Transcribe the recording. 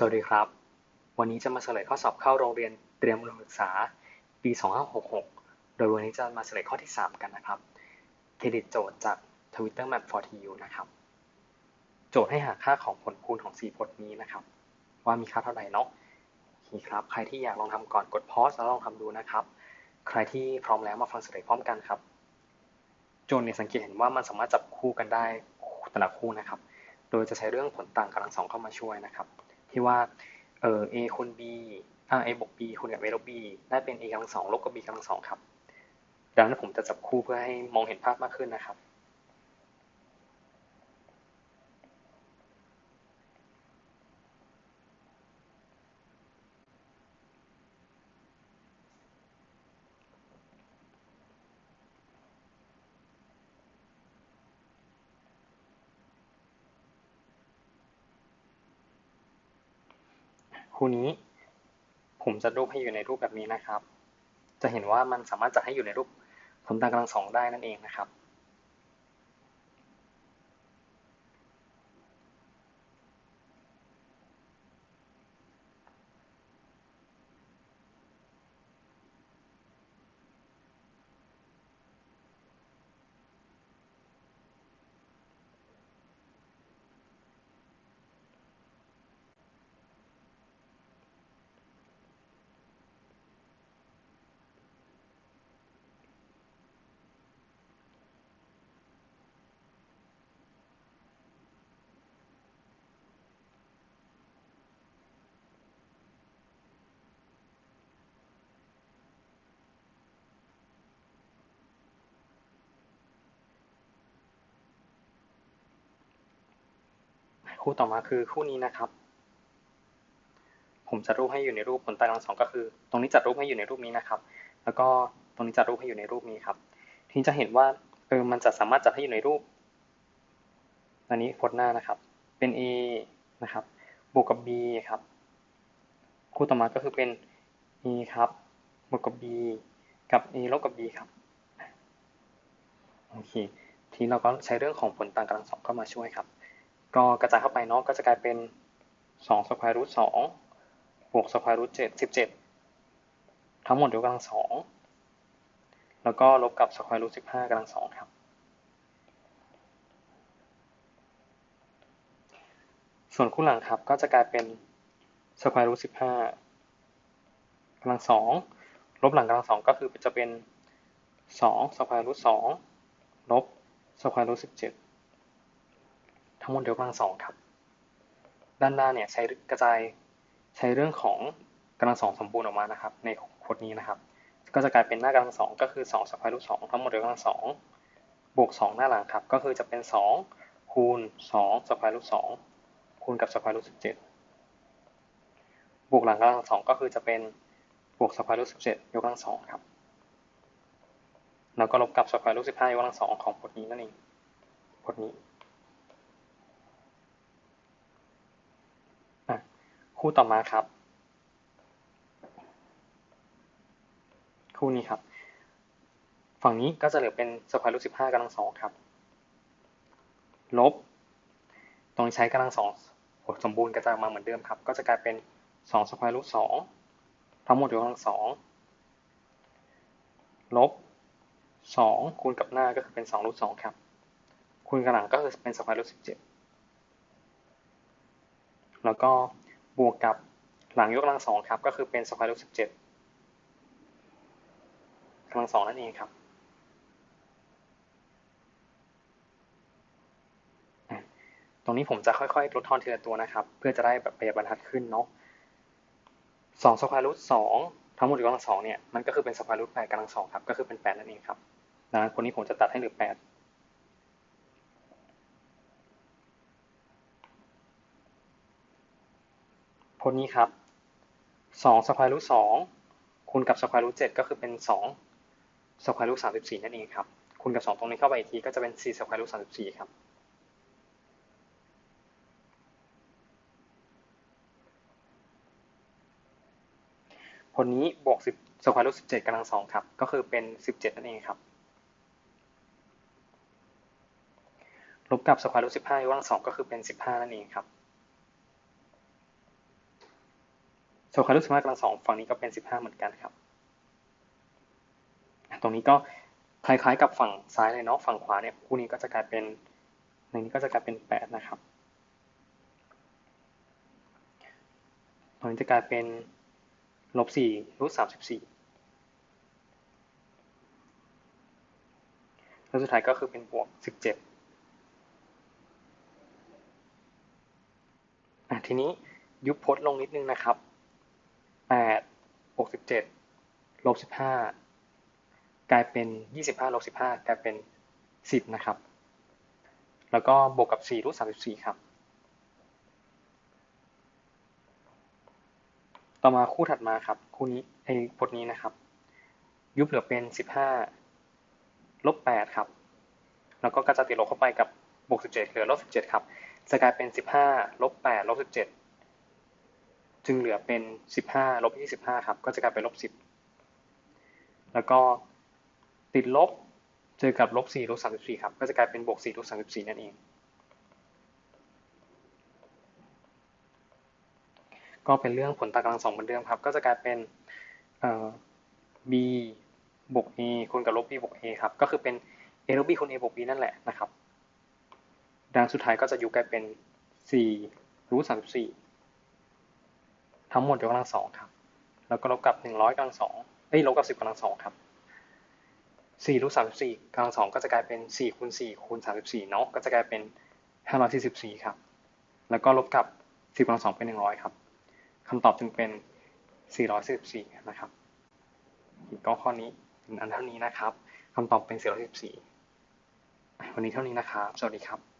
สวัสดีครับ วันนี้จะมาเฉลยข้อสอบเข้าโรงเรียนเตรียมอุดมศึกษา ปี 2566 โดยวันนี้จะมาเฉลยข้อที่ 3 กันนะครับ เครดิตโจทย์จาก Twitter Map for TU นะครับ โจทย์ให้หาค่าของผลคูณของ 4พจน์นี้นะครับ ว่ามีค่าเท่าไหร่เนาะโอเครับ ใครที่อยากลองทำก่อนกดพอสแล้วลองทำดูนะครับ ใครที่พร้อมแล้วมาฟังเฉลยพร้อมกันครับ โจทย์เนี่ยสังเกตเห็นว่ามันสามารถจับคู่กันได้แต่ละคู่นะครับ โดยจะใช้เรื่องผลต่างกำลังสองเข้ามาช่วยนะครับ ที่ว่าเออ a คูณ b อ่า a บวก b คูณกับ a ลบ b ได้เป็น a กำลังสองลบกับ b กำลังสองครับ ดังนั้นผมจะจับคู่เพื่อให้มองเห็นภาพมากขึ้นนะครับ คู่นี้ ผมจะรูปให้อยู่ในรูปแบบนี้นะครับ จะเห็นว่ามันสามารถจัดให้อยู่ในรูปผลต่างกำลังสองได้นั่นเองนะครับ คู่ต่อมาคือคู่นี้นะครับ ผมจะรูปให้อยู่ในรูปผลต่างกำลังสองก็คือ ตรงนี้จัดรูปให้อยู่ในรูปนี้นะครับ แล้วก็ตรงนี้จัดรูปให้อยู่ในรูปนี้ครับ ทีนี้จะเห็นว่าเออมันจะสามารถจัดให้อยู่ในรูป อันนี้พจน์หน้านะครับ เป็น a นะครับ บวกกับ b ครับ คู่ต่อมาก็คือเป็น a ครับ บวกกับ b กับ a ลบกับ b ครับโอเค ทีนเราก็ใช้เรื่องของผลต่างกำลังสองเข้ามาช่วยครับ ก็กระจายเข้าไปเนาะก็จะกลายเป็นสองสแควร์รูทสองบวกสแควร์รูทเจ็ดสิบเจ็ดทั้งหมดยกกำลังสองแล้วก็ลบกับสแควร์รูทสิบห้ากำลังสองครับ ส่วนคู่หลังครับก็จะกลายเป็นสแควร์รูทสิบห้ากำลังสองลบหลังกำลังสองก็คือจะเป็นสองสแควร์รูทสองลบสแควร์รูทสิบเจ็ด ทั้งหมดยกกำลังสองครับ ด้านหน้าเนี่ยใช้กระจายใช้เรื่องของกำลังสองสมบูรณ์ออกมานะครับ ในโคดนี้นะครับ ก็จะกลายเป็นหน้ากำลังสองก็คือสองสแควร์รูทสองทั้งหมดยกกำลังสองบวกสองหน้าหลังครับ ก็คือจะเป็นสองคูณสองสแควร์รูทสองคูณกับสแควร์รูทสิบเจ็ดบวกหลังกำลังสองก็คือจะเป็นบวกสแควร์รูทสิบเจ็ดยกกำลังสองครับแล้วก็ลบกับสแควร์รูทสิบห้ายกกำลังสองของโคดนี้นั่นเองโคดนี้ คู่ต่อมาครับ คู่นี้ครับ ฝั่งนี้ก็จะเหลือเป็นสแควร์รูทสิบห้ากำลังสองครับ ลบ ตรงใช้กำลังสองสมบูรณ์กระจายออกมาเหมือนเดิมครับ ก็จะกลายเป็นสองสแควร์รูทสองทั้งหมดยกกำลังสองลบสองคูณกับหน้าก็คือเป็นสองรูทสองครับ คูณกับหลังก็คือเป็นสแควร์รูทสิบเจ็ดแล้วก็ บวกกับหลังยกกำลังสองครับ ก็คือเป็นสแควร์รูทสิบเจ็ดกำลังสองนั่นเองครับตรงนี้ผมจะค่อยๆลดทอนทีละตัวนะครับ เพื่อจะได้แบบประหยัดบรรทัดขึ้นเนาะสองสแควร์รูทสองทั้งหมดยกกำลังสองเนี่ยมันก็คือเป็นสแควร์รูทแปดกำลังสองครับก็คือเป็นแปดนั่นเองครับดังนั้นคนนี้ผมจะตัดให้เหลือแปด พจน์นี้ครับสองสแควร์รูทสองคูณกับสแควร์รูทเจ็ดก็คือเป็นสองสแควร์รูทสามสิบสี่นั่นเองครับคูณกับสองตรงนี้เข้าไปอีกทีก็จะเป็นสี่สแควร์รูทสามสิบสี่ครับพจน์นี้บวกสิบสแควร์รูทสิบเจ็ดกำลังสองครับก็คือเป็นสิบเจ็ดนั่นเองครับลบกับสแควร์รูทสิบห้ายกกำลังสองก็คือเป็นสิบห้านั่นเองครับ ส่วนคารุสิบห้ากำลังสองฝั่งนี้ก็เป็นสิบห้าเหมือนกันครับ ตรงนี้ก็คล้ายๆกับฝั่งซ้ายเลยเนาะฝั่งขวาเนี่ยคู่นี้ก็จะกลายเป็นในนี้ก็จะกลายเป็นแปดนะครับตรงนี้จะกลายเป็นลบสี่รูทสามสิบสี่แล้วสุดท้ายก็คือเป็นบวกสิบเจ็ดอะทีนี้ยุบพจน์ลงนิดนึงนะครับ กสิบเจ็ดลบสิบห้ากลายเป็นยี่สิบห้าลบสิบห้ากลายเป็นสิบนะครับ แล้วก็บวกกับสี่รูทสามสิบสี่ครับ ต่อมาคู่ถัดมาครับ คู่นี้ไอ้บทนี้นะครับ ยุบเหลือเป็นสิบห้าลบแปดครับ แล้วก็กระจายติดลบเข้าไปกับบวกสิบเจ็ดเหลือลบสิบเจ็ดครับจะกลายเป็นสิบห้าลบแปดลบสิบเจ็ด จึงเหลือเป็นสิบห้าลบยี่สิบห้าครับ ก็จะกลายเป็นลบสิบแล้วก็ติดลบเจอกับลบสี่ลบสามสิบสี่ครับ ก็จะกลายเป็นบวกสี่ลบสามสิบสี่นั่นเอง ก็เป็นเรื่องผลต่างกำลังสองเหมือนเดิมครับ ก็จะกลายเป็นเอ่อ b บวก a คูณกับลบ b บวก a ครับ ก็คือเป็น a ลบ b คูณ a บวก b นั่นแหละนะครับ ดังสุดท้ายก็จะอยุบกลายเป็น4รูท34 ทั้งหมดยกกำลังสองครับ แล้วก็ลบกับ100กำลังสองเอ้ยลบกับ10กำลังสองครับ4รูท34กำลังสองก็จะกลายเป็น4คูณ4คูณ34เนาะก็จะกลายเป็น544ครับ แล้วก็ลบกับ10กำลังสองเป็น100ครับคำตอบจึงเป็น444นะครับก็ข้อนี้เป็นอันเท่านี้นะครับคำตอบเป็น414วันนี้เท่านี้นะครับ สวัสดีครับ